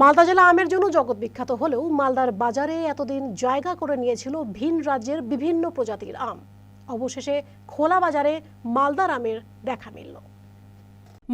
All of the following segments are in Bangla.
মালদা জেলা আমের জন্য জগৎ বিখ্যাত হলেও মালদার বাজারে এতদিন জায়গা করে নিয়েছিল ভিন রাজ্যের বিভিন্ন প্রজাতির আম। অবশেষে খোলা বাজারে মালদার আমের দেখা মিলল।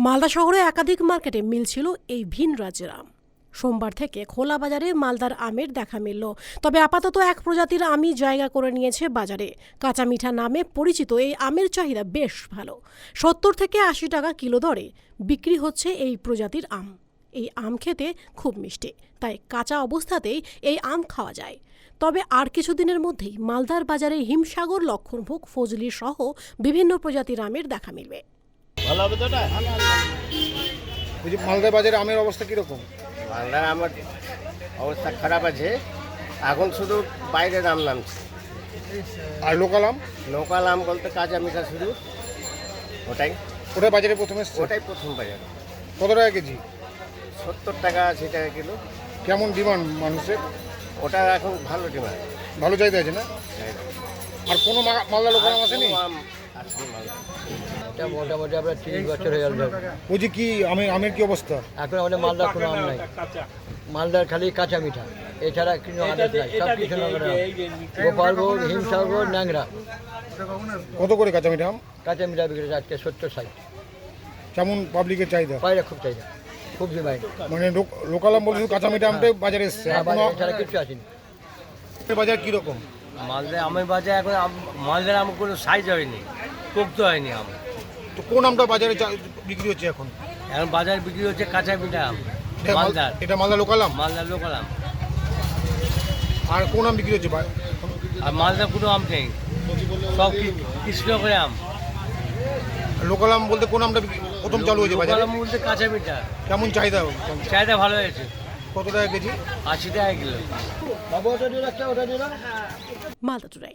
মালদা শহরে একাধিক মার্কেটে মিলছিল এই ভিন রাজ্যের আম। সোমবার থেকে খোলা বাজারে মালদার আমের দেখা মিলল। তবে আপাতত এক প্রজাতির আমই জায়গা করে নিয়েছে বাজারে। কাঁচা মিঠা নামে পরিচিত এই আমের চাহিদা বেশ ভালো। সত্তর থেকে আশি টাকা কিলো দরে বিক্রি হচ্ছে এই প্রজাতির আম। এই আম খেতে খুব মিষ্টি তাই কাঁচা অবস্থাতেই এই আম খাওয়া যায়। তবে আর কিছুদিনের মধ্যেই মালদার বাজারে হিমসাগর লক্ষণভোগ ফজলি সহ বিভিন্ন প্রজাতির আমের দেখা মিলবে। ভালো হবে তো না বলছি মালদা বাজারে আমের অবস্থা কীরকম? বাংলার আমার অবস্থা খারাপ আছে। এখন শুধু বাইরে দাম নামছে। আর লোকাল আম? লোকাল আম বলতে কাঁচা মিঠা শুধু। ওটাই। ওটা বাজারে প্রথমে ওটাই প্রথম বাজার। কত টাকা কেজি? সত্তর টাকা আশি টাকা কিলো। কেমন ডিমান্ড মানুষের? ওটা এখন ভালো ডিমান্ড। ভালো চাহিদা আছে না? আর কোনো মা- মালদা লোকাল আম আসেনি। এটা মোটামুটি আপনার তিরিশ বছর হয়ে গেল। বলছি কি আমের আমের কি অবস্থা? এখন আমাদের মালদার কোনো আম নাই। মালদার খালি কাঁচা মিঠা। এছাড়া কোনো আদার নাই। সব কিছু নগর গোপালভোগ হিমসাগর ন্যাংরা। কত করে কাঁচা মিঠা আম? কাঁচা মিঠা বিক্রি হচ্ছে আজকে সত্তর ষাট। কেমন পাবলিকের চাহিদা? বাইরে খুব চাহিদা। খুব ডিমান্ড মানে লোক- লোকাল আম বলতে কাঁচা মিঠা আমটাই বাজারে এসছে। আর কোনো এছাড়া কিছু আসেনি। বাজার কীরকম? মালদা আমের বাজার এখন আম- মালদার আম কোনো সাইজ হয়নি পোক্ত হয়নি আম। তো কোন আমটা বাজারে বিক্রি হচ্ছে এখন? এখন বাজার বিক্রি হচ্ছে কাঁচা পিঠা আম এটা মাল- মালদার। এটা মালদা লোকাল আম? মালদার লোকাল আম। আর কোন আম বিক্রি হচ্ছে আর মালদার কোনো আম নেই। সব কি- করে আম। লোকাল আম বলতে কোন আমটা প্রথম চালু হয়েছে লোকাল বাজারে? আম বলতে কাঁচা বিটা কেমন চাহিদা? চাহিদা ভালো হয়েছে। কত টাকা কেজি? আশি টাকা কিলো। বাবু ওটা রাখছে ওটা মালদা টুডাই